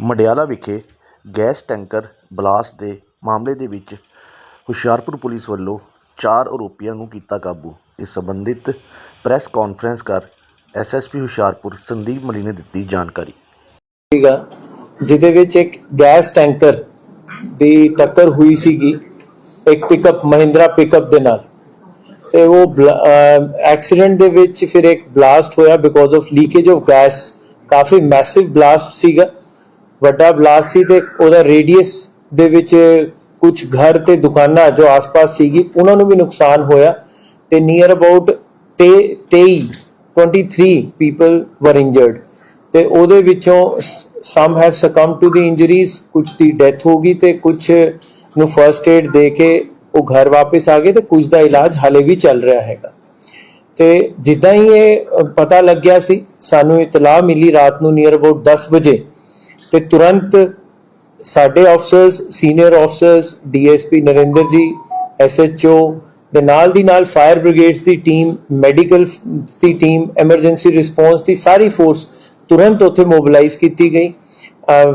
ਮੰਡਿਆਲਾ ਵਿਖੇ gas tanker blast ਦੇ ਮਾਮਲੇ ਦੇ ਵਿੱਚ ਹੁਸ਼ਿਆਰਪੁਰ ਪੁਲਿਸ ਵੱਲੋਂ ਚਾਰ ਆਰੋਪੀਆਂ ਨੂੰ ਕੀਤਾ ਕਾਬੂ। ਇਸ ਸੰਬੰਧਿਤ ਪ੍ਰੈਸ ਕਾਨਫਰੰਸ ਕਰ ਐਸਐਸਪੀ ਹੁਸ਼ਿਆਰਪੁਰ ਸੰਦੀਪ ਮਲੀ ਨੇ ਦਿੱਤੀ ਜਾਣਕਾਰੀ। ਸੀਗਾ ਜਿਹਦੇ ਵਿੱਚ ਇੱਕ ਗੈਸ ਟੈਂਕਰ ਦੀ ਟੱਕਰ ਹੋਈ ਸੀਗੀ, ਇੱਕ ਪਿਕਅਪ ਮਹਿੰਦਰਾ ਪਿਕਅਪ ਦੇ ਨਾਲ। ਤੇ ਉਹ ਐਕਸੀਡੈਂਟ ਦੇ ਵਿੱਚ ਫਿਰ ਇੱਕ ਬਲਾਸਟ ਹੋਇਆ because of leakage of gas coffee massive blast ਸੀਗਾ। ਵੱਡਾ ਬਲਾਸਟ ਸੀ ਤੇ ਉਹਦਾ ਰੇਡੀਅਸ ਦੇ ਵਿੱਚ ਕੁਝ ਘਰ ਤੇ ਦੁਕਾਨਾਂ ਜੋ ਆਸ-ਪਾਸ ਸੀਗੀ, ਉਹਨਾਂ ਨੂੰ ਵੀ ਨੁਕਸਾਨ ਹੋਇਆ ਤੇ near about 23 23 people were injured ਤੇ ਉਹਦੇ ਵਿੱਚੋਂ some have succumb to the injuries ਕੁਝ ਦੀ ਡੈਥ ਹੋ ਗਈ ਤੇ ਕੁਝ ਨੂੰ ਫਰਸਟ ਏਡ ਦੇ ਕੇ ਉਹ ਘਰ ਵਾਪਸ ਆ ਗਏ ਤੇ ਕੁਝ ਦਾ ਇਲਾਜ ਹਾਲੇ ਵੀ ਚੱਲ ਰਿਹਾ ਹੈਗਾ। ਤੇ ਜਿੱਦਾਂ ਹੀ ਇਹ ਪਤਾ ਲੱਗਿਆ ਸੀ, ਸਾਨੂੰ ਇਤਲਾਹ ਮਿਲੀ ਰਾਤ ਨੂੰ ਨੀਅਰ ਅਬਾਊਟ 10 ਵਜੇ ਤੇ ਤੁਰੰਤ ਸਾਡੇ officers senior officers DSP Narinder ji SHO ਦੇ ਨਾਲ ਦੀ ਨਾਲ ਫਾਇਰ ਬ੍ਰਿਗੇਡਸ ਦੀ ਟੀਮ ਮੈਡੀਕਲ ਦੀ ਟੀਮ ਐਮਰਜੈਂਸੀ ਰਿਸਪੌਂਸ ਦੀ ਸਾਰੀ ਫੋਰਸ ਤੁਰੰਤ ਉੱਥੇ ਮੋਬਿਲਾਈਜ਼ ਕੀਤੀ ਗਈ।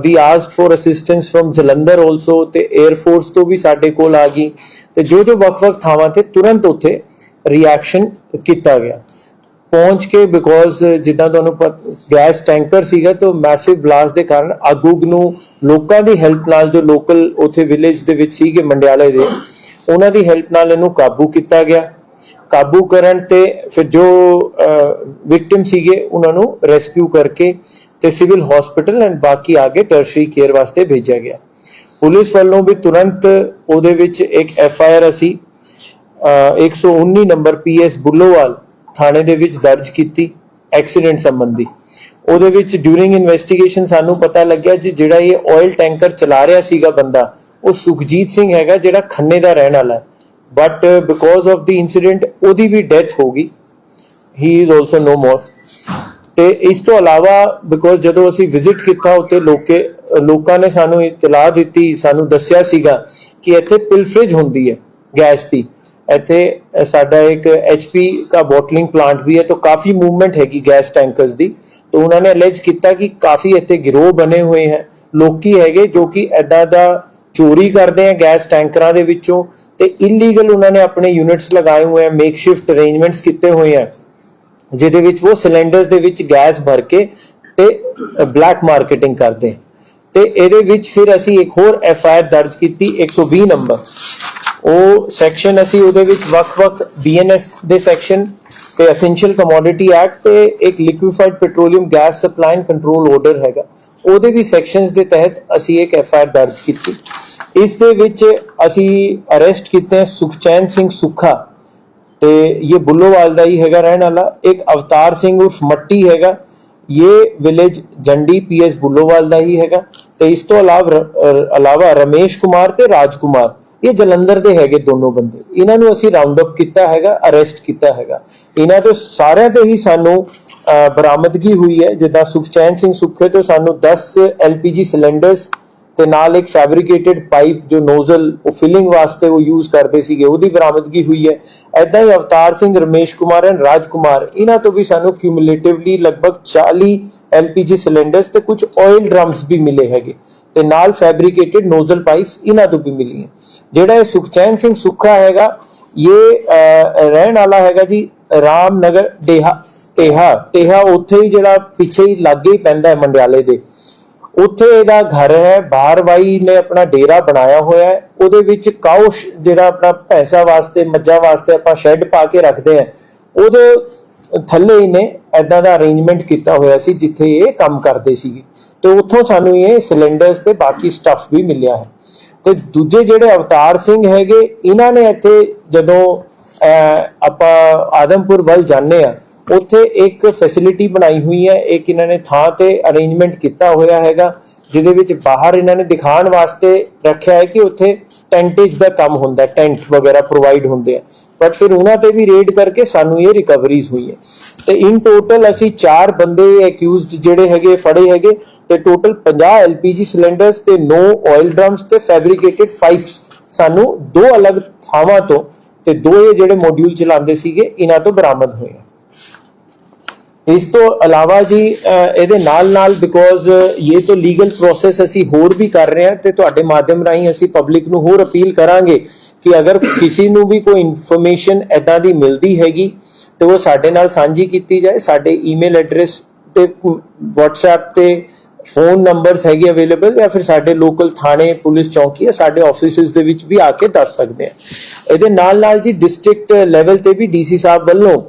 We asked for assistance from Jalandhar also ਤੇ 에ਅਰ ਫੋਰਸ ਤੋਂ ਵੀ ਸਾਡੇ ਕੋਲ ਆ ਗਈ। ਤੇ ਜੋ ਜੋ ਵੱਖ-ਵੱਖ ਥਾਵਾਂ ਤੇ ਤੁਰੰਤ ਉੱਥੇ ਰਿਐਕਸ਼ਨ ਕੀਤਾ ਗਿਆ। ਪਹੁੰਚ ਕੇ ਬਿਕੋਜ਼ ਜਿੱਦਾਂ ਤੁਹਾਨੂੰ ਗੈਸ ਟੈਂਕਰ ਸੀਗਾ ਤਾਂ ਮੈਸਿਵ ਬਲਾਸਟ ਦੇ ਕਾਰਨ ਅੱਗ ਨੂੰ ਲੋਕਾਂ ਦੀ ਹੈਲਪ ਨਾਲ, ਜੋ ਲੋਕਲ ਉਥੇ ਵਿਲੇਜ ਦੇ ਵਿੱਚ ਸੀਗੇ, ਮੰਡਿਆਲੇ ਦੇ, ਉਹਨਾਂ ਦੀ ਹੈਲਪ ਨਾਲ ਇਹਨੂੰ ਕਾਬੂ ਕੀਤਾ ਗਿਆ। ਕਾਬੂ ਕਰਨ ਤੇ ਫਿਰ ਜੋ ਵਿਕਟਿਮ ਸੀਗੇ, ਉਹਨਾਂ ਨੂੰ ਰੈਸਕਿਊ ਕਰਕੇ ਤੇ ਸਿਵਲ ਹਸਪੀਟਲ ਐਂਡ ਬਾਕੀ ਆਗੇ ਟਰਸ਼ਰੀ ਕੇਅਰ ਵਾਸਤੇ ਭੇਜਿਆ ਗਿਆ। ਪੁਲਿਸ ਵੱਲੋਂ ਵੀ ਤੁਰੰਤ ਉਹਦੇ ਵਿੱਚ ਇੱਕ ਐਫ ਆਈ ਆਰ ਅਸੀਂ, ਅਹ 119 ਨੰਬਰ ਪੀਐਸ ਬੁੱਲੋਵਾਲ ਥਾਣੇ ਦੇ ਵਿੱਚ ਦਰਜ ਕੀਤੀ ਐਕਸੀਡੈਂਟ ਸੰਬੰਧੀ। ਉਹਦੇ ਵਿੱਚ ਡਿਊਰਿੰਗ ਇਨਵੈਸਟੀਗੇਸ਼ਨ ਸਾਨੂੰ ਪਤਾ ਲੱਗਿਆ ਜੀ ਜਿਹੜਾ ਇਹ ਆਇਲ ਟੈਂਕਰ ਚਲਾ ਰਿਹਾ ਸੀਗਾ ਬੰਦਾ, ਉਹ ਸੁਖਜੀਤ ਸਿੰਘ ਹੈਗਾ ਜਿਹੜਾ ਖੰਨੇ ਦਾ ਰਹਿਣ ਵਾਲਾ ਹੈ। But because of the incident ਉਹਦੀ ਵੀ ਡੈਥ ਹੋ ਗਈ। ਹੀ ਇਜ਼ ਆਲਸੋ ਨੋ ਮੋਰ ਤੇ ਇਸ ਤੋਂ ਇਲਾਵਾ ਬਿਕੋਜ਼ ਜਦੋਂ ਅਸੀਂ ਵਿਜ਼ਿਟ ਕੀਤਾ ਉੱਤੇ ਲੋਕੇ, ਲੋਕਾਂ ਨੇ ਸਾਨੂੰ ਇਤਲਾਹ ਦਿੱਤੀ, ਸਾਨੂੰ ਦੱਸਿਆ ਸੀਗਾ ਕਿ ਇੱਥੇ ਪਿਲਫਰੇਜ ਹੁੰਦੀ ਹੈ ਗੈਸ ਦੀ। ਇੱਥੇ ਸਾਡਾ ਇੱਕ ਐਚਪੀ ਦਾ ਬੋਟਲਿੰਗ ਪਲਾਂਟ ਵੀ ਹੈ ਤਾਂ ਕਾਫੀ ਮੂਵਮੈਂਟ ਹੈਗੀ ਗੈਸ ਟੈਂਕਰਸ ਦੀ। ਤਾਂ ਉਹਨਾਂ ਨੇ ਅਲੈਜ ਕੀਤਾ ਕਿ ਕਾਫੀ ਇੱਥੇ ਗਿਰੋਹ ਬਣੇ ਹੋਏ ਹੈ। ਲੋਕੀ ਹੈਗੇ ਜੋ ਕਿ ਐਦਾਂ ਦਾ ਚੋਰੀ ਕਰਦੇ ਆ ਗੈਸ ਟੈਂਕਰਾਂ ਦੇ ਵਿੱਚੋਂ ਤੇ ਇਲੀਗਲ ਉਹਨਾਂ ਨੇ ਆਪਣੇ ਯੂਨਿਟਸ ਲਗਾਏ ਹੋਏ ਆ ਮੇਕਸ਼ਿਫਟ ਅਰੇਂਜਮੈਂਟਸ ਕੀਤੇ ਹੋਏ ਆ ਜਿਹਦੇ ਵਿੱਚ ਉਹ ਸਿਲੰਡਰਸ ਦੇ ਵਿੱਚ ਗੈਸ ਭਰ ਕੇ ਤੇ ਬਲੈਕ ਮਾਰਕੀਟਿੰਗ ਕਰਦੇ ਹੈ। ਤੇ ਇਹਦੇ ਵਿੱਚ ਫਿਰ ਅਸੀਂ ਇੱਕ ਹੋਰ ਐਫ ਆਈ ਆਰ ਦਰਜ ਕੀਤੀ 120 ਨੰਬਰ ਉਹ ਸੈਕਸ਼ਨ ਅਸੀਂ ਉਹਦੇ ਵਿੱਚ ਵੱਖ-ਵੱਖ ਬੀਐਨਐਸ ਦੇ ਸੈਕਸ਼ਨ ਤੇ ਐਸੈਂਸ਼ੀਅਲ ਕਮੋਡਿਟੀ ਐਕਟ ਤੇ ਇੱਕ liquefied petroleum gas supply and control order ਹੈਗਾ। ਉਹਦੇ ਵੀ ਸੈਕਸ਼ਨਸ ਦੇ ਤਹਿਤ ਅਸੀਂ ਇੱਕ ਐਫ ਆਈ ਆਰ ਦਰਜ ਕੀਤੀ। ਇਸ ਦੇ ਵਿੱਚ ਅਸੀਂ ਅਰੈਸਟ ਕੀਤੇ ਸੁਖਚੈਨ ਸਿੰਘ ਸੁੱਖਾ ਤੇ ਇਹ ਬੁੱਲੋਵਾਲ ਦਾ ਹੀ ਹੈਗਾ ਰਹਿਣ ਵਾਲਾ। ਇੱਕ ਅਵਤਾਰ ਸਿੰਘ ਉਰਫ ਮੱਟੀ ਹੈਗਾ। ਇਹ ਵਿਲੇਜ ਜੰਡੀ ਪੀਐਸ ਬੁੱਲੋਵਾਲ ਦਾ ਹੀ ਹੈਗਾ। ਤੇ ਇਸ ਤੋਂ ਇਲਾਵਾ ਇਲਾਵਾ ਰਮੇਸ਼ ਕੁਮਾਰ ਤੇ ਰਾਜ ਕੁਮਾਰ ਇਹ ਜਲੰਧਰ ਦੇ ਹੈਗੇ ਦੋਨੋਂ ਬੰਦੇ। ਇਹਨਾਂ ਨੂੰ ਅਸੀਂ ਰਾਉਂਡ ਅਪ ਕੀਤਾ ਹੈਗਾ ਅਰੈਸਟ ਕੀਤਾ ਹੈਗਾ। ਇਹਨਾਂ ਤੋਂ ਸਾਰਿਆਂ ਤੇ ਹੀ ਸਾਨੂੰ ਬਰਾਮਦਗੀ ਹੋਈ ਹੈ। ਜਿੱਦਾਂ ਸੁਖਚੈਨ ਸਿੰਘ ਸੁੱਖੇ ਤੋਂ ਸਾਨੂੰ 10 ਐਲਪੀਜੀ ਸਿਲੰਡਰਸ ਤੇ ਨਾਲ ਇੱਕ ਫੈਬਰਿਕੇਟਡ ਪਾਈਪ ਜੋ ਨੋਜ਼ਲ ਉਹ ਫਿਲਿੰਗ ਵਾਸਤੇ ਉਹ ਯੂਜ਼ ਕਰਦੇ ਸੀਗੇ, ਉਹਦੀ ਬਰਾਮਦਗੀ ਹੋਈ ਹੈ। ਐਦਾਂ ਹੀ ਅਵਤਾਰ ਸਿੰਘ, ਰਮੇਸ਼ ਕੁਮਾਰ ਐਂਡ ਰਾਜ ਕੁਮਾਰ, ਇਹਨਾਂ ਤੋਂ ਵੀ ਸਾਨੂੰ ਕਿਊਮੂਲੇਟਿਵਲੀ ਲਗਭਗ 40 ਐਲਪੀਜੀ ਸਿਲੰਡਰਸ ਤੇ ਕੁਝ ਆਇਲ ਡਰਮਸ ਵੀ ਮਿਲੇ ਹੈਗੇ। ਤੇ ਨਾਲ ਫੈਬਰਿਕੇਟਡ ਨੋਜ਼ਲ ਪਾਈਪਸ ਇਹਨਾਂ ਤੋਂ ਵੀ ਮਿਲੀਆਂ। ਜਿਹੜਾ ਇਹ ਸੁਖਚੈਨ ਸਿੰਘ ਸੁੱਖਾ ਹੈਗਾ, ਇਹ ਰਹਿਣ ਵਾਲਾ ਹੈਗਾ ਜੀ ਰਾਮਨਗਰ ਡੇਹਾ ਟੇਹਾ ਟੇਹਾ ਉੱਥੇ ਹੀ ਜਿਹੜਾ ਪਿੱਛੇ ਹੀ ਲਾਗੇ ਹੀ ਪੈਂਦਾ ਹੈ ਮੰਡਿਆਲੇ ਦੇ। ਉੱਥੇ ਇਹਦਾ ਘਰ ਹੈ ਬਾਹਰਵਾਈ ਨੇ ਆਪਣਾ ਡੇਰਾ ਬਣਾਇਆ ਹੋਇਆ ਹੈ। ਉਹਦੇ ਵਿੱਚ ਕਾਉਸ਼ ਜਿਹੜਾ ਆਪਣਾ ਪੈਸਾ ਵਾਸਤੇ, ਮੱਝਾਂ ਵਾਸਤੇ ਆਪਾਂ ਸ਼ੈੱਡ ਪਾ ਕੇ ਰੱਖਦੇ ਆ ਉਹਦੇ ਥੱਲੇ ਇਹਨੇ ਐਦਾਂ ਦਾ ਅਰੇਂਜਮੈਂਟ ਕੀਤਾ ਹੋਇਆ ਸੀ ਜਿੱਥੇ ਇਹ ਕੰਮ ਕਰਦੇ ਸੀਗੇ। ਤੇ ਉੱਥੋਂ ਸਾਨੂੰ ਇਹ ਸਿਲੰਡਰਸ ਤੇ ਬਾਕੀ ਸਟੱਫ ਵੀ ਮਿਲਿਆ ਹੈ। ਤੇ ਦੂਜੇ ਜਿਹੜੇ ਅਵਤਾਰ ਸਿੰਘ ਹੈਗੇ, ਇਹਨਾਂ ਨੇ ਇੱਥੇ ਜਦੋਂ ਆਪਾਂ ਆਦਮਪੁਰ ਵੱਲ ਜਾਂਦੇ ਆ ਉੱਥੇ ਇੱਕ ਫੈਸਿਲਿਟੀ ਬਣਾਈ ਹੋਈ ਹੈ। ਇੱਕ ਇਹਨਾਂ ਨੇ ਥਾਂ ਤੇ ਅਰੇਂਜਮੈਂਟ ਕੀਤਾ ਹੋਇਆ ਹੈਗਾ, ਜਿਹਦੇ ਵਿੱਚ ਬਾਹਰ ਇਹਨਾਂ ਨੇ ਦਿਖਾਉਣ ਵਾਸਤੇ ਰੱਖਿਆ ਹੈ ਕਿ ਉੱਥੇ ਟੈਂਟੇਜ ਦਾ ਕੰਮ ਹੁੰਦਾ ਟੈਂਟ ਵਗੈਰਾ ਪ੍ਰੋਵਾਈਡ ਹੁੰਦੇ ਆ। ਬਟ ਫਿਰ ਉਹਨਾਂ ਤੇ ਵੀ ਰੇਡ ਕਰਕੇ ਸਾਨੂੰ ਇਹ ਰਿਕਵਰੀਜ਼ ਹੋਈ ਤੇ ਇਨ ਟੋਟਲ ਅਸੀਂ 4 ਬੰਦੇ ਅਕਿਊਜ਼ਡ ਜਿਹੜੇ ਹੈਗੇ, ਫੜੇ ਹੈਗੇ, ਤੇ ਟੋਟਲ 50 ਐਲਪੀਜੀ ਸਿਲੰਡਰਸ ਤੇ 9 ਆਇਲ ਡਰਮਸ ਤੇ ਫੈਬਰਿਕੇਟਡ ਪਾਈਪਸ ਸਾਨੂੰ ਦੋ ਅਲੱਗ ਥਾਵਾਂ ਤੋਂ ਤੇ ਦੋ ਇਹ ਜਿਹੜੇ ਮੋਡਿਊਲ ਚਲਾਉਂਦੇ ਸੀਗੇ, ਇਹਨਾਂ ਤੋਂ ਬਰਾਮਦ ਹੋਏ ਇਸ ਤੋਂ ਇਲਾਵਾ ਜੀ ਇਹਦੇ ਨਾਲ ਨਾਲ ਬਿਕੋਜ਼ ਇਹ ਤੋਂ ਲੀਗਲ ਪ੍ਰੋਸੈਸ ਅਸੀਂ ਹੋਰ ਵੀ ਕਰ ਰਹੇ ਹਾਂ ਤੇ ਤੁਹਾਡੇ ਮਾਧਿਅਮ ਰਾਹੀਂ ਅਸੀਂ ਪਬਲਿਕ ਨੂੰ ਹੋਰ ਅਪੀਲ ਕਰਾਂਗੇ ਕਿ ਅਗਰ ਕਿਸੇ ਨੂੰ ਵੀ ਕੋਈ ਇਨਫੋਰਮੇਸ਼ਨ ਐਦਾਂ ਦੀ ਮਿਲਦੀ ਹੈਗੀ, ਤੇ ਉਹ ਸਾਡੇ ਨਾਲ ਸਾਂਝੀ ਕੀਤੀ ਜਾਏ। ਸਾਡੇ ਈਮੇਲ ਐਡਰੈਸ ਤੇ, WhatsApp ਤੇ ਫੋਨ ਨੰਬਰਸ ਹੈਗੇ ਅਵੇਲੇਬਲ ਜਾਂ ਫਿਰ ਸਾਡੇ ਲੋਕਲ ਥਾਣੇ, ਪੁਲਿਸ ਚੌਕੀ ਹੈ ਸਾਡੇ ਆਫਿਸਿਸ ਦੇ ਵਿੱਚ ਵੀ ਆ ਕੇ ਦੱਸ ਸਕਦੇ ਆ ਇਹਦੇ ਨਾਲ ਨਾਲ ਜੀ ਡਿਸਟ੍ਰਿਕਟ ਲੈਵਲ ਤੇ ਵੀ ਡੀਸੀ ਸਾਹਿਬ ਵੱਲੋਂ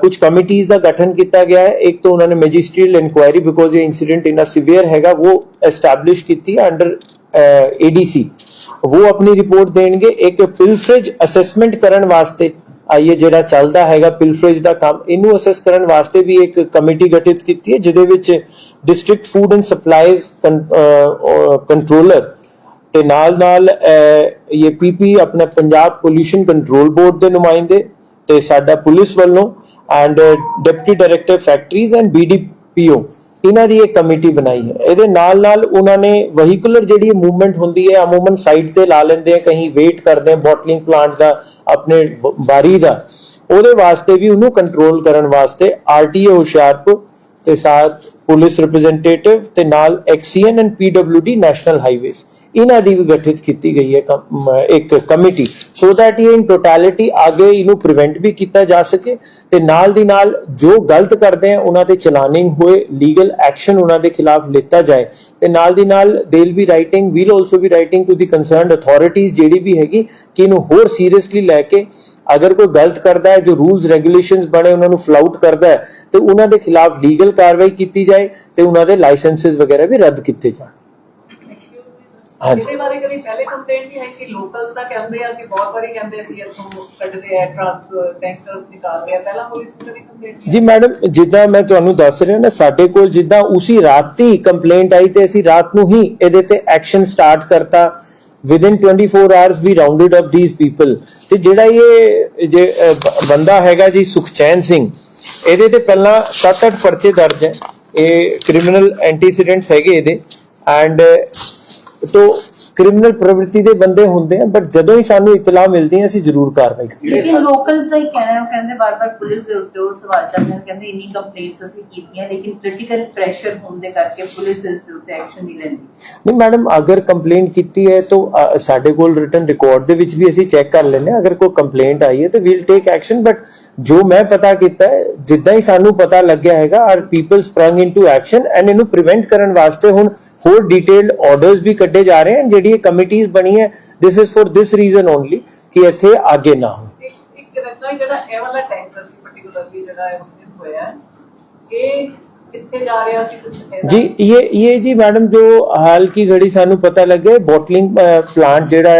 ਕੁਝ ਕਮਿਟੀਆਂ ਦਾ ਗਠਨ ਕੀਤਾ ਗਿਆ ਹੈ। ਇੱਕ ਤਾਂ ਉਹਨਾਂ ਨੇ ਮੈਜਿਸਟਰੀਅਲ ਇਨਕੁਆਇਰੀ ਬਿਕੋਜ਼ ਇਹ ਇਨਸੀਡੈਂਟ ਇਨਾ ਸਿਵੀਅਰ ਹੈਗਾ, ਉਹ ਐਸਟੈਬਲਿਸ਼ ਕੀਤੀ ਹੈ ਅੰਡਰ ਏਡੀਸੀ ਉਹ ਆਪਣੀ ਰਿਪੋਰਟ ਦੇਣਗੇ ਇੱਕ ਪਿਲਫਰੇਜ ਅਸੈਸਮੈਂਟ ਕਰਨ ਵਾਸਤੇ ਆਈਏ ਜਿਹੜਾ ਚੱਲਦਾ ਹੈਗਾ ਪਿਲਫਰੇਜ ਦਾ ਕੰਮ ਇਹਨੂੰ ਅਸੈਸ ਕਰਨ ਵਾਸਤੇ ਵੀ ਇੱਕ ਕਮੇਟੀ ਗਠਿਤ ਕੀਤੀ ਹੈ ਜਿਹਦੇ ਵਿੱਚ district food and supplies controller ਤੇ ਨਾਲ ਨਾਲ ਇਹ ਪੀਪੀ ਆਪਣਾ ਪੰਜਾਬ ਪੋਲੂਸ਼ਨ ਕੰਟਰੋਲ ਬੋਰਡ ਦੇ ਨੁਮਾਇੰਦੇ ਤੇ ਸਾਡਾ ਪੁਲਿਸ ਵੱਲੋਂ and deputy director factories and BDPO ਇਹਨਾਂ ਦੀ ਇੱਕ ਕਮੇਟੀ ਬਣਾਈ ਹੈ। ਇਹਦੇ ਨਾਲ ਨਾਲ ਉਹਨਾਂ ਨੇ ਵਹੀਕੂਲਰ ਜਿਹੜੀ ਮੂਵਮੈਂਟ ਹੁੰਦੀ ਹੈ, ਅਮੂਮਨ ਸਾਈਡ ਤੇ ਲਾ ਲੈਂਦੇ ਆ, ਕਹੀਂ ਵੇਟ ਕਰਦੇ ਆ ਬੋਟਲਿੰਗ ਪਲਾਂਟ ਦਾ, ਆਪਣੇ ਵਾਰੀ ਦਾ। ਉਹਦੇ ਵਾਸਤੇ ਵੀ ਉਹਨੂੰ ਕੰਟਰੋਲ ਕਰਨ ਵਾਸਤੇ ਆਰਟੀਓ ਹੁਸ਼ਿਆਰਪੁਰ ਤੇ ਸਾਥ ਪੁਲਿਸ ਰਿਪਰੈਜ਼ੈਂਟੇਟਿਵ ਤੇ ਨਾਲ XEN and PWD national highways ਇਹਨਾਂ ਦੀ ਵੀ ਗਠਿਤ ਕੀਤੀ ਗਈ ਹੈ ਕਮ- ਇੱਕ ਕਮੇਟੀ। ਸੋ ਦੈਟ ਇਹ ਇਨ ਟੋਟੈਲਿਟੀ ਅੱਗੇ ਇਹਨੂੰ ਪ੍ਰੀਵੈਂਟ ਵੀ ਕੀਤਾ ਜਾ ਸਕੇ ਤੇ ਨਾਲ ਦੀ ਨਾਲ ਜੋ ਗਲਤ ਕਰਦੇ ਆ, ਉਹਨਾਂ ਤੇ ਚਲਾਨਿੰਗ ਹੋਏ ਲੀਗਲ ਐਕਸ਼ਨ ਉਹਨਾਂ ਦੇ ਖਿਲਾਫ ਲਿੱਤਾ ਜਾਏ। ਤੇ ਨਾਲ ਦੀ ਨਾਲ ਦੇ will writing we'll also be writing to the concerned authorities ਜਿਹੜੀ ਵੀ ਹੈਗੀ, ਕਿ ਇਹਨੂੰ ਹੋਰ ਸੀਰੀਅਸਲੀ ਲੈ ਕੇ ਅਗਰ ਕੋਈ ਗਲਤ ਕਰਦਾ ਹੈ, ਜੋ ਰੂਲਸ ਰੈਗੂਲੇਸ਼ਨਸ ਬਣੇ, ਉਹਨਾਂ ਨੂੰ ਫਲਾਊਟ ਕਰਦਾ ਹੈ, ਤੇ ਉਹਨਾਂ ਦੇ ਖਿਲਾਫ ਲੀਗਲ ਕਾਰਵਾਈ ਕੀਤੀ ਜਾਏ ਤੇ ਉਹਨਾਂ ਦੇ ਲਾਇਸੈਂਸਸ ਵਗੈਰਾ ਵੀ ਰੱਦ ਕੀਤੇ ਜਾਣ। ਇਹਦੇ ਬਾਰੇ ਕਦੀ ਪਹਿਲੇ ਕੰਪਲੇਂਟ ਨਹੀਂ ਆਈ ਸੀ? ਲੋਕਲਸ ਦਾ ਕਹਿੰਦੇ ਆ ਅਸੀਂ ਬਹੁਤ ਵਾਰੀ ਕਹਿੰਦੇ ਸੀ ਇੱਥੋਂ ਕੱਢਦੇ ਆ ਟਰੱਕ ਟੈਂਕਰਸ ਨਿਕਾਲਦੇ ਆ। ਪਹਿਲਾਂ ਪੁਲਿਸ ਨੂੰ ਕਦੀ ਕੰਪਲੇਂਟ ਜੀ ਮੈਡਮ ਜਿੱਦਾਂ ਮੈਂ ਤੁਹਾਨੂੰ ਦੱਸ ਰਿਹਾ ਨਾ ਸਾਡੇ ਕੋਲ ਜਿੱਦਾਂ ਉਸੇ ਰਾਤੀ ਕੰਪਲੇਂਟ ਆਈ ਤੇ ਅਸੀਂ ਰਾਤ ਨੂੰ ਹੀ ਇਹਦੇ ਤੇ ਐਕਸ਼ਨ ਸਟਾਰਟ ਕਰਤਾ। Within 24 hours we rounded up these people ਤੇ ਜਿਹੜਾ ਇਹ ਜੇ ਬੰਦਾ ਹੈਗਾ ਜੀ ਸੁਖਚੈਨ ਸਿੰਘ ਇਹਦੇ ਤੇ ਪਹਿਲਾਂ 7-8 ਪਰਚੇ ਦਰਜ ਹੈ। ਇਹ ਕ੍ਰਿਮੀਨਲ ਐਂਟੀਸੀਡੈਂਟਸ ਹੈਗੇ ਇਹਦੇ। ਐਂਡ ਤੋ ਕ੍ਰਿਮੀਨਲ ਪ੍ਰਵਿਰਤੀ ਦੇ ਬੰਦੇ ਹੁੰਦੇ ਆ ਬਟ ਜਦੋਂ ਹੀ ਸਾਨੂੰ ਇਤਲਾਹ ਮਿਲਦੀ ਹੈ ਅਸੀਂ ਜ਼ਰੂਰ ਕਾਰਵਾਈ ਕਰਦੇ ਹਾਂ। ਲੇਕਿਨ ਲੋਕਲਸ ਦਾ ਹੀ ਕਹਿਣਾ ਹੈ ਉਹ ਕਹਿੰਦੇ ਬਾਰ-ਬਾਰ ਪੁਲਿਸ ਦੇ ਉੱਤੇ ਉਹ ਸਵਾਲ ਚੱਲ ਰਹੇ ਨੇ ਕਹਿੰਦੇ ਇੰਨੀ ਕੰਪਲੇਂਟਸ ਅਸੀਂ ਕੀਤੀਆਂ ਲੇਕਿਨ ਕ੍ਰਿਟੀਕਲ ਪ੍ਰੈਸ਼ਰ ਹੋਣ ਦੇ ਕਰਕੇ ਪੁਲਿਸ ਇਸ ਦੇ ਉੱਤੇ ਐਕਸ਼ਨ ਨਹੀਂ ਲੈਂਦੀ। ਨਹੀਂ ਮੈਡਮ ਅਗਰ ਕੰਪਲੇਂਟ ਕੀਤੀ ਹੈ ਤਾਂ ਸਾਡੇ ਕੋਲ ਰਿਟਨ ਰਿਕਾਰਡ ਦੇ ਵਿੱਚ ਵੀ ਅਸੀਂ ਚੈੱਕ ਕਰ ਲੈਂਦੇ ਹਾਂ ਅਗਰ ਕੋਈ ਕੰਪਲੇਂਟ ਆਈ ਹੈ ਤਾਂ ਵੀਲ ਟੇਕ ਐਕਸ਼ਨ ਬਟ ਜੋ ਮੈਂ ਪਤਾ ਕੀਤਾ ਹੈ ਜਿੱਦਾਂ ਹੀ ਸਾਨੂੰ ਪਤਾ ਲੱਗਿਆ ਹੈਗਾ our people sprang into action and ਇਹਨੂੰ ਪ੍ਰੀਵੈਂਟ ਕਰਨ ਵਾਸਤੇ ਹੁਣ ਹੋਰ ਡਿਟੇਲਡ ਆਰਡਰਸ ਵੀ ਕੱਢੇ ਜਾ ਰਹੇ ਹਨ ਜਿਹੜੀ ਕਮੇਟੀਆਂ ਬਣੀ ਹੈ this is for this reason only ਕਿ ਇੱਥੇ ਅੱਗੇ ਨਾ ਹੋ ਇੱਕ ਰਚਨਾ ਜਿਹੜਾ ਇਹ ਵਾਲਾ ਟੈਂਕਰ ਸੀ ਪਾਰਟਿਕੂਲਰਲੀ ਜਿਹੜਾ ਉਸ ਦਿਨ ਹੋਇਆ ਕਿ जी ये ये जी मैडम जो हाल की घड़ी सानू पता लगे बोटलिंग प्लांट ਜਿਹੜਾ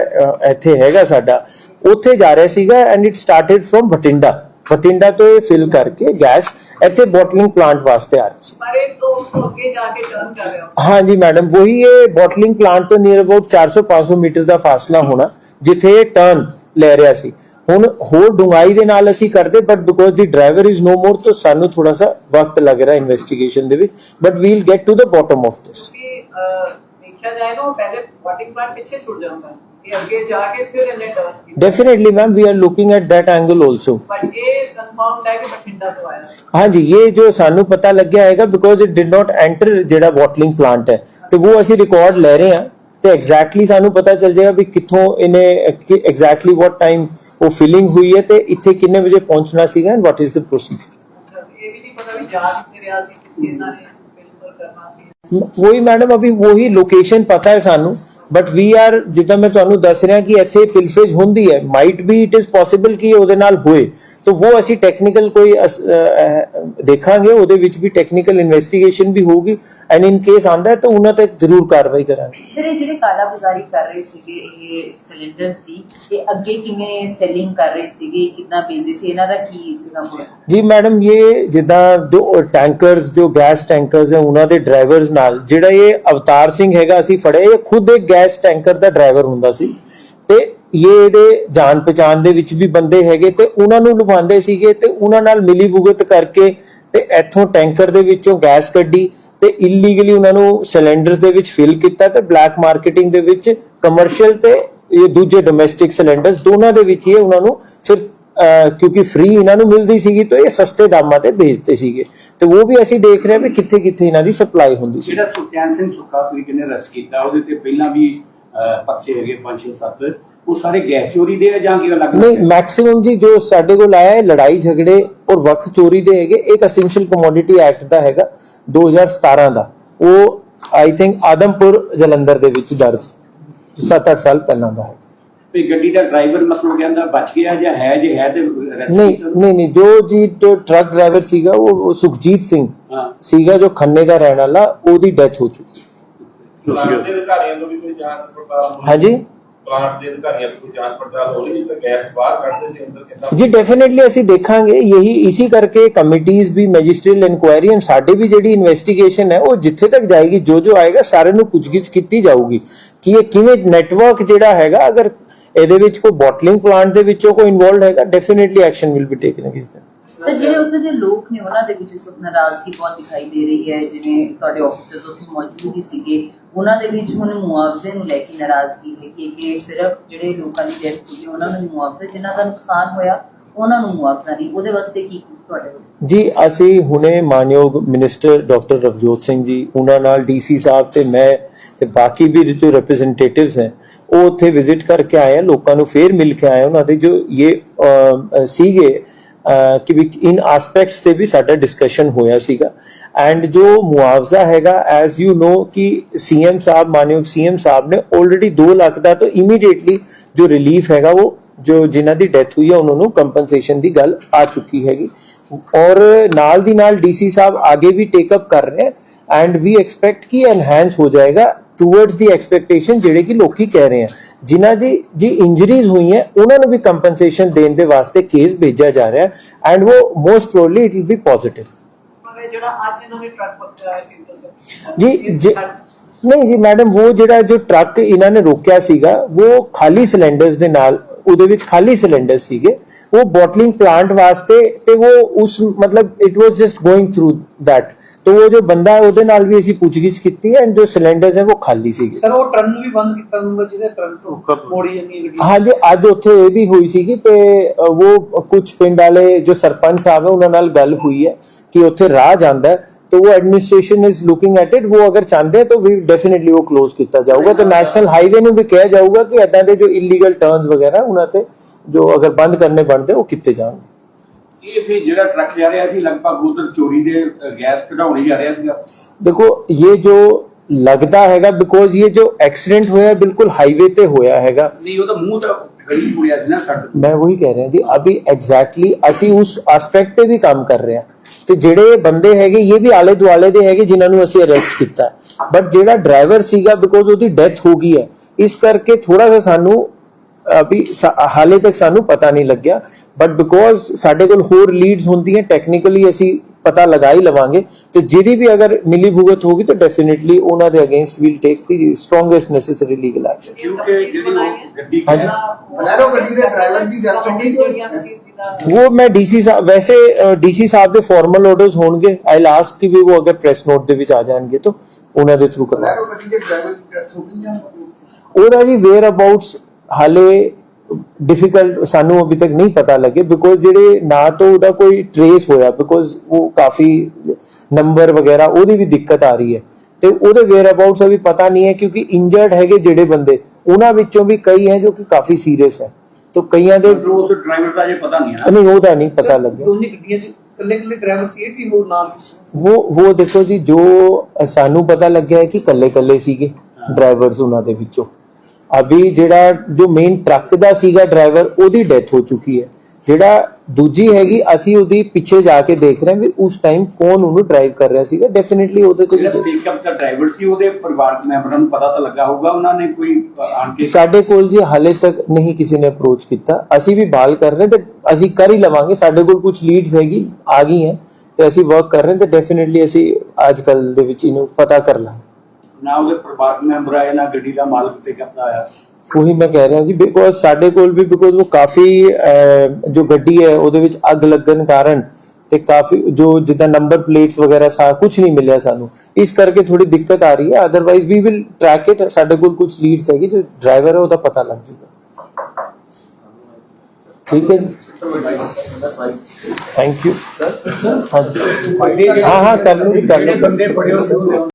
ਇੱਥੇ ਹੈਗਾ ਸਾਡਾ ਉੱਥੇ ਜਾ ਰਿਹਾ ਸੀਗਾ and it started from Bathinda Bathinda ਤੋਂ ਇਹ ਫਿਲ ਕਰਕੇ ਗੈਸ ਇੱਥੇ ਬੋਟਲਿੰਗ ਪਲਾਂਟ ਵਾਸਤੇ ਆ ਰਹੀ ਸੀ। ਪਰ ਇਹ ਤੋਂ ਅੱਗੇ ਜਾ ਕੇ ਟਰਨ ਕਰ ਰਿਹਾ ਹਾਂ? ਜੀ ਮੈਡਮ ਵਹੀ ਇਹ ਬੋਟਲਿੰਗ ਪਲਾਂਟ ਤੋਂ ਨੀਅਰ ਅਬਾਊਟ 400-500 ਮੀਟਰ ਦਾ ਫਾਸਲਾ ਹੋਣਾ ਜਿੱਥੇ ਇਹ ਟਰਨ ਲੈ ਰਿਹਾ ਸੀ। ਹੁਣ ਹੋਰ ਡੂੰਘਾਈ ਦੇ ਨਾਲ ਅਸੀਂ ਕਰਦੇ but because the driver is no more ਤਾਂ ਸਾਨੂੰ ਥੋੜਾ ਸਾ ਵਕਤ ਲੱਗ ਰਿਹਾ ਇਨਵੈਸਟੀਗੇਸ਼ਨ ਦੇ ਵਿੱਚ but we'll get to the bottom of this ਦੇਖਿਆ ਜਾਏ ਨਾ ਉਹ ਪਹਿਲੇ ਵਾਟਿੰਗ ਪਲਾਂਟ ਪਿੱਛੇ ਛੁੱਟ ਜਾਂਦਾ। ਇਹ ਅੱਗੇ ਜਾ ਕੇ ਫਿਰ ਇਹਨੇ ਟਰਨ ਕੀਤਾ Definitely, ma'am, we are looking at that angle also. But ਇਹ ਕਨਫਰਮ ਹੈ ਕਿ ਬਠਿੰਡਾ ਤੋਂ ਆਇਆ ਹਾਂਜੀ ਇਹ ਜੋ ਸਾਨੂੰ ਪਤਾ ਲੱਗਿਆ ਹੈਗਾ because it did not enter ਜਿਹੜਾ ਬੋਟਲਿੰਗ ਪਲਾਂਟ ਹੈ ਤੇ ਉਹ ਅਸੀਂ ਰਿਕਾਰਡ ਲੈ ਰਹੇ ਹਾਂ ਤੇ ਐਗਜ਼ੈਕਟਲੀ ਸਾਨੂੰ ਪਤਾ ਚੱਲ ਜਾਏਗਾ ਵੀ ਕਿੱਥੋਂ ਇਹਨੇ ਐਗਜ਼ੈਕਟਲੀ ਵਾਟ ਟਾਈਮ ਉਹ ਫਿਲਿੰਗ ਹੋਈ ਹੈ ਤੇ ਇੱਥੇ ਕਿੰਨੇ ਵਜੇ ਪਹੁੰਚਣਾ ਸੀਗਾ and what is the procedure ਅੱਛਾ, ਇਹ ਵੀ ਨਹੀਂ ਪਤਾ ਵੀ ਜਾ ਕਿੱਥੇ ਰਿਹਾ ਸੀ ਕਿੱਥੇ ਇਹਨਾਂ ਨੇ ਬਿਲਕੁਲ ਕਰਨਾ ਸੀ ਵਹੀ ਮੈਡਮ ਅਭੀ ਵਹੀ ਲੋਕੇਸ਼ਨ ਪਤਾ ਹੈ ਸਾਨੂੰ? ਬਟ ਵੀ ਆਰ ਜਿੱਦਾਂ ਮੈਂ ਤੁਹਾਨੂੰ ਦੱਸ ਰਿਹਾ ਕਿ ਇੱਥੇ ਪਿਲਫਰੇਜ ਹੁੰਦੀ ਹੈ might be it is possible ਕਿ ਉਹਦੇ ਨਾਲ ਹੋਏ। ਤਾਂ ਉਹ ਅਸੀਂ ਟੈਕਨੀਕਲ ਕੋਈ ਦੇਖਾਂਗੇ ਉਹਦੇ ਵਿੱਚ ਵੀ ਟੈਕਨੀਕਲ ਇਨਵੈਸਟੀਗੇਸ਼ਨ ਵੀ ਹੋਊਗੀ। ਐਂਡ ਇਨ ਕੇਸ ਆਂਦਾ ਹੈ ਤਾਂ ਉਹਨਾਂ ਤੇ ਜ਼ਰੂਰ ਕਾਰਵਾਈ ਕਰਾਂਗੇ। ਸਰ ਇਹ ਜਿਹੜੇ ਕਾਲਾ ਬਾਜ਼ਾਰੀ ਕਰ ਰਹੇ ਸੀਗੇ ਇਹ ਸਿਲੰਡਰਸ ਦੀ ਇਹ ਅੱਗੇ ਕਿਵੇਂ ਸੈਲਿੰਗ ਕਰ ਰਹੇ ਸੀਗੇ ਕਿੰਨਾ ਵੇਚਦੇ ਸੀ ਇਹਨਾਂ ਦਾ ਕੀ ਸੀਗਾ ਜੀ ਮੈਡਮ ਇਹ ਜਿੱਦਾਂ ਜੋ ਟੈਂਕਰਸ ਜੋ ਗੈਸ ਟੈਂਕਰਸ ਹੈ ਉਹਨਾਂ ਦੇ ਡਰਾਈਵਰਸ ਨਾਲ ਜਿਹੜਾ ਇਹ ਅਵਤਾਰ ਸਿੰਘ ਹੈਗਾ ਅਸੀਂ ਫੜੇ ਇਹ ਖੁਦ ਇੱਕ ਗੈਸ ਟੈਂਕਰ ਦਾ ਡਰਾਈਵਰ ਹੁੰਦਾ ਸੀ ਤੇ ਇਹ ਇਹਦੇ ਜਾਣ ਪਛਾਣ ਦੇ ਵਿੱਚ ਵੀ ਬੰਦੇ ਹੈਗੇ ਤੇ ਉਹਨਾਂ ਨੂੰ ਲੁਭਾਉਂਦੇ ਸੀਗੇ ਤੇ ਉਹਨਾਂ ਨਾਲ ਮਿਲੀ ਭੁਗਤ ਕਰਕੇ ਤੇ ਇੱਥੋਂ ਟੈਂਕਰ ਦੇ ਵਿੱਚੋਂ ਗੈਸ ਕੱਢੀ ਤੇ ਇਲੀਗਲੀ ਉਹਨਾਂ ਨੂੰ ਸਿਲੰਡਰਸ ਦੇ ਵਿੱਚ ਫਿਲ ਕੀਤਾ ਤੇ ਬਲੈਕ ਮਾਰਕੀਟਿੰਗ ਦੇ ਵਿੱਚ ਕਮਰਸ਼ੀਅਲ ਤੇ ਇਹ ਦੂਜੇ ਡੋਮੈਸਟਿਕ ਸਿਲੰਡਰਸ ਦੋਨਾਂ ਦੇ ਵਿੱਚ ਹੀ ਉਹਨਾਂ ਨੂੰ ਫਿਰ ਕਿਉਂਕਿ ਫ੍ਰੀ ਇਹਨਾਂ ਨੂੰ ਮਿਲਦੀ ਸੀਗੀ ਤਾਂ ਇਹ ਸਸਤੇ ਦਾਮਾਂ ਤੇ ਵੇਚਦੇ ਸੀਗੇ। ਤੇ ਉਹ ਵੀ ਅਸੀਂ ਦੇਖ ਰਹੇ ਹਾਂ ਵੀ ਕਿੱਥੇ ਕਿੱਥੇ ਇਹਨਾਂ ਦੀ ਸਪਲਾਈ ਹੁੰਦੀ ਸੀ। ਜਿਹੜਾ ਸੁਖਚੈਨ ਸਿੰਘ ਸੁੱਖਾ ਸੀ ਜਿਹਨੇ ਅਰੈਸਟ ਕੀਤਾ ਉਹਦੇ ਤੇ ਪਹਿਲਾਂ ਵੀ ਪਰਚੇ ਹੈਗੇ 5-6-7 ਉਹ ਸਾਰੇ ਗੈਸ ਚੋਰੀ ਦੇ ਆ ਜਾਂ ਕਿ ਅਲੱਗ ਨਹੀਂ ਮੈਕਸਿਮਮ ਜੀ ਜੋ ਸਾਡੇ ਕੋਲ ਆਇਆ ਹੈ ਲੜਾਈ ਝਗੜੇ ਔਰ ਵਕਤ ਚੋਰੀ ਦੇ ਹੈਗੇ। ਇੱਕ ਅਸੈਂਸ਼ੀਅਲ ਕਮੋਡਿਟੀ ਐਕਟ ਦਾ ਹੈਗਾ 2017 ਦਾ। ਉਹ ਆਈ ਥਿੰਕ ਆਦਮਪੁਰ ਜਲੰਧਰ ਦੇ ਵਿੱਚ ਦਰਜ 7-8 ਸਾਲ ਪਹਿਲਾਂ ਦਾ ਹੈ। ਵੀ ਗੱਡੀ ਦਾ ਡਰਾਈਵਰ ਮਤਲਬ ਕਹਿੰਦਾ ਬਚ ਗਿਆ ਜਾਂ ਹੈ ਜੇ ਹੈ ਤੇ ਨਹੀਂ ਨਹੀਂ ਨਹੀਂ ਜੋ ਜੀ ਟਰੱਕ ਡਰਾਈਵਰ ਸੀਗਾ ਉਹ ਸੁਖਜੀਤ ਸਿੰਘ ਹਾਂ। ਸੀਗਾ ਜੋ ਖੰਨੇ ਦਾ ਰਹਿਣ ਵਾਲਾ ਉਹਦੀ ਡੈਥ ਹੋ ਚੁੱਕੀ। ਪਲਾਂਟ ਦੇ ਅਧਿਕਾਰੀਆਂ ਤੋਂ ਵੀ ਕੋਈ ਜਾਂਚ ਪੜਤਾਲ? ਹਾਂਜੀ? ਪਲਾਂਟ ਦੇ ਅਧਿਕਾਰੀਆਂ ਤੋਂ ਜਾਂਚ ਪੜਤਾਲ ਹੋ ਰਹੀ ਹੈ ਤਾਂ ਗੈਸ ਬਾਹਰ ਕੱਢਦੇ ਸੀ ਅੰਦਰ ਕਿੰਨਾ ਜੀ ਡੈਫੀਨਿਟਲੀ ਅਸੀਂ ਦੇਖਾਂਗੇ। ਯਹੀ ਇसी ਕਰਕੇ ਕਮੇਟੀਆਂ ਵੀ ਮੈਜਿਸਟਰੀਅਲ ਇਨਕੁਆਇਰੀ ਐਂਡ ਸਾਡੇ ਵੀ ਜਿਹੜੀ ਇਨਵੈਸਟੀਗੇਸ਼ਨ ਹੈ ਉਹ ਜਿੱਥੇ ਤੱਕ ਜਾਏਗੀ ਜੋ ਜੋ ਆਏਗਾ ਸਾਰੇ ਨੂੰ ਪੁੱਛਗਿੱਛ ਕੀਤੀ ਜਾਊਗੀ ਕਿ ਇਹ ਕਿਵੇਂ ਨੈਟਵਰਕ ਜਿਹੜਾ ਹੈਗਾ ਅਗਰ ਇਹਦੇ ਵਿੱਚ ਕੋਈ ਬੋਟਲਿੰਗ ਪਲਾਂਟ ਦੇ ਵਿੱਚੋਂ ਕੋਈ ਇਨਵੋਲਡ ਹੈਗਾ? Definitely action will be taken against them. Sir ਜਿਹੜੇ ਉੱਥੇ ਦੇ ਲੋਕ ਨੇ, ਉਹਨਾਂ ਦੇ ਵਿੱਚ ਇਸ ਵਕਤ ਨਾਰਾਜ਼ਗੀ ਬਹੁਤ ਦਿਖਾਈ ਦੇ ਰਹੀ ਹੈ। ਜਿਵੇਂ ਤੁਹਾਡੇ ਆਫਿਸਰ ਉੱਥੇ ਮੌਜੂਦ ਹੀ ਸੀਗੇ, ਉਹਨਾਂ ਦੇ ਵਿੱਚ ਹੁਣ ਮੁਆਵਜ਼ੇ ਨੂੰ ਲੈ ਕੇ ਨਾਰਾਜ਼ਗੀ ਹੈ ਕਿ ਕਿ ਸਿਰਫ ਜਿਹੜੇ ਲੋਕਾਂ ਦੀ ਡੈਥ ਹੋਈ ਉਹਨਾਂ ਨੂੰ ਮੁਆਵਜ਼ਾ ਜਿਨ੍ਹਾਂ ਦਾ ਨੁਕਸਾਨ ਹੋਇਆ ਉਹਨਾਂ ਨੂੰ ਮੁਆਵਜ਼ਾ ਨਹੀਂ ਉਹਦੇ ਵਾਸਤੇ ਕੀ ਕੁਝ ਤੁਹਾਡੇ ਕੋਲ? ਜੀ, ਅਸੀਂ ਹੁਣੇ ਮਾਨਯੋਗ ਮਿਨਿਸਟਰ ਡਾਕਟਰ ਰਵਜੋਤ ਸਿੰਘ ਜੀ, ਉਹਨਾਂ ਨਾਲ ਡੀਸੀ ਸਾਹਿਬ ਤੇ ਮੈਂ ਤੇ ਬਾਕੀ ਵੀ ਜੋ ਰਿਪਰੈਜ਼ੈਂਟੇਟਿਵਸ ਹੈ, ਉਹ ਉੱਥੇ ਵਿਜ਼ਿਟ ਕਰਕੇ ਆਏ ਆ, ਲੋਕਾਂ ਨੂੰ ਫੇਰ ਮਿਲ ਕੇ ਆਏ ਉਹਨਾਂ ਦੇ, ਜੋ ਇਹ ਸੀਗੇ ਕਿ ਵੀ ਇਨ ਐਸਪੈਕਟਸ ਤੇ ਵੀ ਸਾਡਾ ਡਿਸਕਸ਼ਨ ਹੋਇਆ ਸੀਗਾ। ਐਂਡ ਜੋ ਮੁਆਵਜ਼ਾ ਹੈਗਾ ਐਜ਼ ਯੂ نو ਕਿ ਸੀਐਮ ਸਾਹਿਬ, ਮਾਨਯੋਗ ਸੀਐਮ ਸਾਹਿਬ ਨੇ ਆਲਰੇਡੀ 2 ਲੱਖ ਦਾ ਤਾਂ ਇਮੀਡੀਏਟਲੀ ਜੋ ਰਿਲੀਫ ਹੈਗਾ, ਉਹ ਜੋ ਜਿਨ੍ਹਾਂ ਦੀ ਡੈਥ ਹੋਈ ਹੈ ਉਹਨਾਂ ਨੂੰ ਕੰਪਨਸੇਸ਼ਨ ਦੀ ਗੱਲ ਆ ਚੁੱਕੀ ਹੈਗੀ। ਔਰ ਨਾਲ ਦੀ ਨਾਲ ਡੀਸੀ ਸਾਹਿਬ ਅੱਗੇ ਵੀ ਟੇਕ ਅਪ ਕਰ ਰਹੇ ਹੈ ਐਂਡ ਵੀ ਐਕਸਪੈਕਟ ਕਿ ਐਨਹਾਂਸ ਹੋ ਜਾਏਗਾ ਟੂਵਰਡਸ ਦੀ ਐਕਸਪੈਕਟੇਸ਼ਨ ਜਿਹੜੇ ਕਿ ਲੋਕੀ ਕਹਿ ਰਹੇ ਆ। ਜਿਨ੍ਹਾਂ ਦੀ ਜੀ ਇੰਜਰੀਜ਼ ਹੋਈਆਂ ਉਹਨਾਂ ਨੂੰ ਵੀ ਕੰਪਨਸੇਸ਼ਨ ਦੇਣ ਦੇ ਵਾਸਤੇ ਕੇਸ ਭੇਜਿਆ ਜਾ ਰਿਹਾ ਹੈ ਐਂਡ ਉਹ most probably it will be positive ਪਰ ਇਹ ਜਿਹੜਾ ਅੱਜ ਇਹਨਾਂ ਨੇ ਟਰੱਕ ਪਕੜਿਆ ਆਇਆ ਸੀ ਦੱਸੋ ਜੀ ਜੇ- ਨਹੀਂ ਜੀ ਮੈਡਮ ਉਹ ਜਿਹੜਾ ਜੋ ਟਰੱਕ ਇਹਨਾਂ ਨੇ ਰੋਕਿਆ ਸੀਗਾ ਉਹ ਖਾਲੀ ਸਿਲੰਡਰਸ ਦੇ ਨਾਲ ਉਹਦੇ ਵਿੱਚ ਖਾਲੀ ਸਿਲੰਡਰ ਸੀਗੇ ਉਹ ਬੋਟਲਿੰਗ ਪਲਾਂਟ ਵਾਸਤੇ ਤੇ ਉਹ ਉਸ ਮਤਲਬ it was just going through that ਤੋਂ ਉਹ ਜੋ ਬੰਦਾ ਉਹਦੇ ਨਾਲ ਵੀ ਅਸੀਂ ਪੁੱਛਗਿੱਛ ਕੀਤੀ ਹੈ ਜੋ ਸਿਲੰਡਰਸ ਹੈ ਉਹ ਖਾਲੀ ਸੀਗੇ। ਸਰ ਉਹ ਟਰਨ ਵੀ ਬੰਦ ਕੀਤਾ ਹੋਊਗਾ ਜਿਹਦੇ ਟਰਨ ਤੋਂ ਮੋੜੀ ਜਾਂਦੀ ਗੱਡੀ ਹਾਂਜੀ ਅੱਜ ਉੱਥੇ ਇਹ ਵੀ ਹੋਈ ਸੀਗੀ ਤੇ ਉਹ ਕੁਝ ਪਿੰਡ ਵਾਲੇ ਜੋ ਸਰਪੰਚ ਸਾਹਿਬ ਹੈ ਉਹਨਾਂ ਨਾਲ ਗੱਲ ਹੋਈ ਹੈ ਕਿ ਉੱਥੇ ਰਾਹ ਜਾਂਦਾ ਹੈ। तो वो administration is looking at it वो अगर चाहते हैं तो भी डेफिनेटली वो क्लोज किया जाऊगा तो नेशनल हाईवे ਨੂੰ ਵੀ ਕਿਹਾ ਜਾਊਗਾ ਕਿ ਇਦਾਂ ਦੇ ਜੋ ਇਲੀਗਲ ਟਰਨਸ ਵਗੈਰਾ ਉਹਨਾਂ ਤੇ ਜੋ ਅਗਰ ਬੰਦ ਕਰਨੇ ਬਣਦੇ ਉਹ ਕਿੱਥੇ ਜਾਣਗੇ ਇਹ ਫਿਰ ਜਿਹੜਾ ਟਰੱਕ ਜਾ ਰਿਹਾ ਸੀ ਲਗਭਗ ਉਧਰ ਚੋਰੀ ਦੇ ਅਹ, ਗੈਸ ਕਢਾਉਣੀ ਜਾ ਰਿਹਾ ਸੀਗਾ देखो ये जो लगता हैगा बिकॉज ये जो एक्सीडेंट होया बिल्कुल हाईवे ਤੇ ਹੋਇਆ ਹੈਗਾ ਨਹੀਂ ਉਹਦਾ ਮੂੰਹ ਤਾਂ ਗੜੀ ਮੁੜਿਆ ਸੀ ਨਾ ਸੱਟ ਮੈਂ ਵਹੀ ਕਹਿ ਰਿਹਾ ਜੀ ਅਭੀ ਐਗਜ਼ੈਕਟਲੀ ਅਸੀਂ ਉਸ ਐਸਪੈਕਟ ਤੇ ਵੀ ਕੰਮ ਕਰ ਰਹੇ ਹਾਂ ਤੇ ਜਿਹੜੇ ਬੰਦੇ ਹੈਗੇ ਇਹ ਵੀ ਆਲੇ ਦੁਆਲੇ ਦੇ ਹੈਗੇ ਜਿਨ੍ਹਾਂ ਨੂੰ ਅਸੀਂ ਅਰੈਸਟ ਕੀਤਾ। ਬਟ ਜਿਹੜਾ ਡਰਾਈਵਰ ਸੀਗਾ ਬਿਕੋਜ਼ ਉਹਦੀ ਡੈਥ ਹੋ ਗਈ ਹੈ ਇਸ ਕਰਕੇ ਥੋੜਾ ਜਿਹਾ ਸਾਨੂੰ ਅਭੀ ਹਾਲੇ ਤੱਕ ਸਾਨੂੰ ਪਤਾ ਨਹੀਂ ਲੱਗਿਆ। ਬਟ ਬਿਕੋਜ਼ ਸਾਡੇ ਕੋਲ ਹੋਰ ਲੀਡਸ ਹੁੰਦੀਆਂ ਟੈਕਨੀਕਲੀ ਅਸੀਂ ਪਤਾ ਲਗਾ ਹੀ ਲਵਾਂਗੇ। ਤੇ ਜਿਹਦੀ ਵੀ ਅਗਰ ਮਿਲੀ ਭੁਗਤ ਹੋਗੀ ਤਾਂ ਡੈਫੀਨਿਟਲੀ ਉਹਨਾਂ ਦੇ against we'll take the strongest necessary legal action ਕਿਉਂਕਿ ਜਿਹੜੀ ਗੱਡੀ ਹਾਂਜੀ। ਬਲੈਰੋ ਗੱਡੀ ਦੇ ਡਰਾਈਵਰ ਦੀ ਜ਼ਿਆਦਾ ਹੋਣੀ वो मैं ਡੀਸੀ ਸਾਹਿਬ ਵੈਸੇ ਡੀਸੀ ਸਾਹਿਬ ਦੇ ਫਾਰਮਲ ਆਰਡਰਸ ਹੋਣਗੇ ਆਈ ਲਾਸਟ ਕਿ ਵੀ ਉਹ ਅਗਰ ਪ੍ਰੈਸ ਨੋਟ ਦੇ ਵਿੱਚ ਆ ਜਾਣਗੇ ਤਾਂ ਉਹਨਾਂ ਦੇ ਥਰੂ ਕਰਨਾ ਉਹਦਾ ਜੀ ਵੇਅਰ ਅਬਾਊਟਸ ਹਾਲੇ ਡਿਫਿਕਲਟ ਸਾਨੂੰ ਅਭੀ ਤੱਕ ਨਹੀਂ ਪਤਾ ਲੱਗੇ ਬਿਕੋਜ਼ ਜਿਹੜੇ ਨਾ ਤੋਂ ਉਹਦਾ ਕੋਈ ਟ੍ਰੇਸ ਹੋਇਆ ਬਿਕੋਜ਼ ਉਹ ਕਾਫੀ ਨੰਬਰ ਵਗੈਰਾ ਉਹਦੀ ਵੀ ਦਿੱਕਤ ਆ ਰਹੀ ਹੈ ਤੇ ਉਹਦੇ ਵੇਅਰ ਅਬਾਊਟਸ ਅਭੀ ਪਤਾ ਨਹੀਂ ਹੈ ਕਿਉਂਕਿ ਇੰਜਰਡ ਹੈਗੇ ਜਿਹੜੇ ਬੰਦੇ ਉਹਨਾਂ ਵਿੱਚੋਂ ਵੀ ਕਈ ਹੈ ਜੋ ਕਿ ਕਾਫੀ ਸੀਰੀਅਸ ਹੈ ਤੋ ਕਈਆਂ ਦੇ ਉਸ ਡਰਾਈਵਰ ਦਾ ਜੇ ਪਤਾ ਨਹੀਂ ਹੈ ਨਹੀਂ ਉਹ ਨਹੀਂ ਪਤਾ ਲੱਗਿਆ। ਦੋਨੇ ਗੱਡੀਆਂ ਚ ਕੱਲੇ ਕੱਲੇ ਡਰਾਈਵਰ ਸੀ ਇਹ ਵੀ ਹੋਰ ਨਾਮ ਕਿਸ ਉਹ ਉਹ ਦੇਖੋ ਜੀ ਜੋ ਸਾਨੂੰ ਪਤਾ ਲੱਗਿਆ ਹੈ ਕਿ ਕੱਲੇ ਕੱਲੇ ਸੀਗੇ ਡਰਾਈਵਰਸ ਉਹਨਾਂ ਦੇ ਵਿੱਚੋਂ। ਅਭੀ ਜਿਹੜਾ ਜੋ ਮੇਨ ਟਰੱਕ ਦਾ ਸੀਗਾ ਡਰਾਈਵਰ ਉਹਦੀ ਡੈਥ ਹੋ ਚੁੱਕੀ ਹੈ। ਜਿਹੜਾ ਦੂਜੀ ਹੈਗੀ ਅਸੀਂ ਉਹਦੀ ਪਿੱਛੇ ਜਾ ਕੇ ਦੇਖ ਰਹੇ ਹਾਂ ਵੀ ਉਸ ਟਾਈਮ ਕੌਣ ਉਹਨੂੰ ਡਰਾਈਵ ਕਰ ਰਿਹਾ ਸੀਗਾ। ਡੈਫੀਨਿਟਲੀ ਉਹਦੇ ਤੇ ਜਿਹੜਾ ਪਿਕਅਪ ਦਾ ਡਰਾਈਵਰ ਸੀ ਉਹਦੇ ਪਰਿਵਾਰਕ ਮੈਂਬਰਾਂ ਨੂੰ ਪਤਾ ਤਾਂ ਲੱਗਾ ਹੋਊਗਾ ਉਹਨਾਂ ਨੇ ਕੋਈ ਆਣ ਕੇ ਸਾਡੇ ਕੋਲ ਜੀ ਹਾਲੇ ਤੱਕ ਨਹੀਂ ਕਿਸੇ ਨੇ ਅਪਰੋਚ ਕੀਤਾ। ਅਸੀਂ ਵੀ ਬਾਲ ਕਰ ਰਹੇ ਤੇ ਅਸੀਂ ਕਰ ਹੀ ਲਵਾਂਗੇ। ਸਾਡੇ ਕੋਲ ਕੁਝ ਲੀਡਸ ਹੈਗੀ ਆ ਗਈ ਹੈ ਤੇ ਅਸੀਂ ਵਰਕ ਕਰ ਰਹੇ ਤੇ ਡੈਫੀਨਿਟਲੀ ਅਸੀਂ ਅੱਜ ਕੱਲ ਦੇ ਵਿੱਚ ਇਹਨੂੰ ਪਤਾ ਕਰ ਲਾਂਗੇ। ਨਾ ਉਹਦੇ ਪਰਿਵਾਰਕ ਮੈਂਬਰ ਆਏ ਨਾ ਗੱਡੀ ਦਾ ਮਾਲਕ ਪਿਕਅਪ ਦਾ ਆਇਆ। ਉਹੀ ਮੈਂ ਕਹਿ ਰਿਹਾ ਜੀ ਬਿਕੋਜ਼ ਸਾਡੇ ਕੋਲ ਵੀ ਬਿਕੋਜ਼ ਉਹ ਕਾਫੀ ਜੋ ਗੱਡੀ ਹੈ ਉਹਦੇ ਵਿੱਚ ਅੱਗ ਲੱਗਣ ਕਾਰਨ ਤੇ ਕਾਫੀ ਜੋ ਜਿੱਦਾਂ ਨੰਬਰ ਪਲੇਟਸ ਵਗੈਰਾ ਸਾ ਕੁਝ ਨਹੀਂ ਮਿਲਿਆ ਸਾਨੂੰ। ਇਸ ਕਰਕੇ ਥੋੜੀ ਦਿੱਕਤ ਆ ਰਹੀ ਹੈ। Otherwise we will track it ਸਾਡੇ ਕੋਲ ਕੁਝ ਲੀਡਸ ਹੈਗੀ ਜੋ ਡਰਾਈਵਰ ਹੈ ਉਹਦਾ ਪਤਾ ਲੱਗ ਜੂਗਾ। ਠੀਕ ਹੈ ਜੀ। ਥੈਂਕ ਯੂ ਹਾਂ ਹਾਂ ਕਰ ਜੀ, ਕਰ ਹੋ